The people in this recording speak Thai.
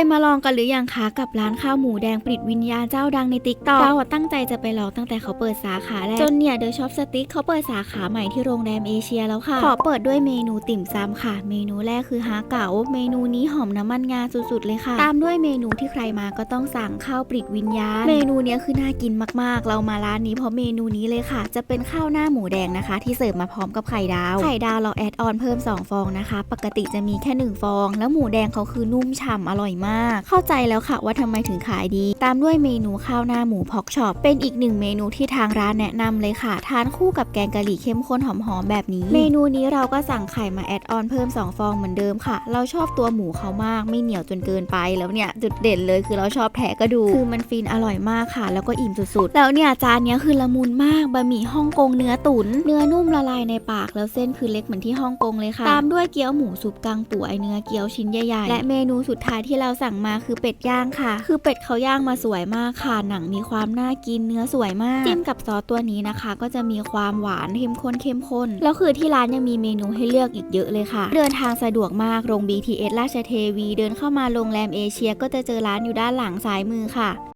ยมาลองกันหรือยังคะกับร้านข้าวหมูแดงปริดวิญญาณเจ้าดังในติ๊กต็อกเราอะตั้งใจจะไปลองตั้งแต่เขาเปิดสาขาแรกจนเนี่ยเดอะช็อปสติ๊กเขาเปิดสาขาใหม่ที่โรงแรมเอเชียแล้วค่ะ ขอเปิดด้วยเมนูติ่มซำค่ะ เมนูแรกคือฮาเก๋าเมนูนี้หอมน้ำมันงาสุดๆเลยค่ะ ตามด้วยเมนูที่ใครมาก็ต้องสั่งข้าวปริดวิญญาณ เมนูเนี้ยคือน่ากินมากๆ เรามาร้านนี้เพราะเมนูนี้เลยค่ะ จะเป็นข้าวหน้าหมูแดงนะคะ ที่เสิร์ฟมาพร้อมกับไข่ดาวไข่ดาวเราแอดออนเพิ่ม 2 ฟองนะคะ ปกติจะมีแค่ 1 ฟอง แล้วหมูแดงเขาคือนุ่มฉ่ำอร่อยมากเข้าใจแล้วค่ะว่าทำไมถึงขายดี ตามด้วยเมนูข้าวหน้าหมูพอกช็อปเป็นอีกหนึ่งเมนูที่ทางร้านแนะนำเลยค่ะ ทานคู่กับแกงกะหรี่เข้มข้นหอมๆแบบนี้ เมนูนี้เราก็สั่งไข่มาแอดออนเพิ่ม 2 ฟองเหมือนเดิมค่ะ เราชอบตัวหมูเขามากไม่เหนียวจนเกินไปแล้วเนี่ยจุดเด่นเลยคือเราชอบแทะกระดูกคือมันฟินอร่อยมากค่ะ แล้วก็อิ่มสุดๆ แล้วเนี่ยจานนี้คือละมุนมากบะหมี่ฮ่องกงเนื้อตุ๋นเนื้อนุ่มละลายในปากแล้วเส้นคือเล็กเหมือนที่ฮ่องกงเลยค่ะ ตามด้วยเกี๊ยวหมูซุปกังปูไอเนื้อเกี๊ยวชิ้นใหญ่ๆและเมนูสุดท้ายที่เราสั่งมาคือเป็ดย่างค่ะ คือเป็ดเขาย่างมาสวยมากค่ะ หนังมีความน่ากินเนื้อสวยมากจิ้มกับซอสตัวนี้นะคะ ก็จะมีความหวานเข้มข้นเข้มข้นแล้วคือที่ร้านยังมีเมนูให้เลือกอีกเยอะเลยค่ะ เดินทางสะดวกมากลง BTS ราชเทวี เดินเข้ามาโรงแรมเอเชีย ก็จะเจอร้านอยู่ด้านหลังซ้ายมือค่ะ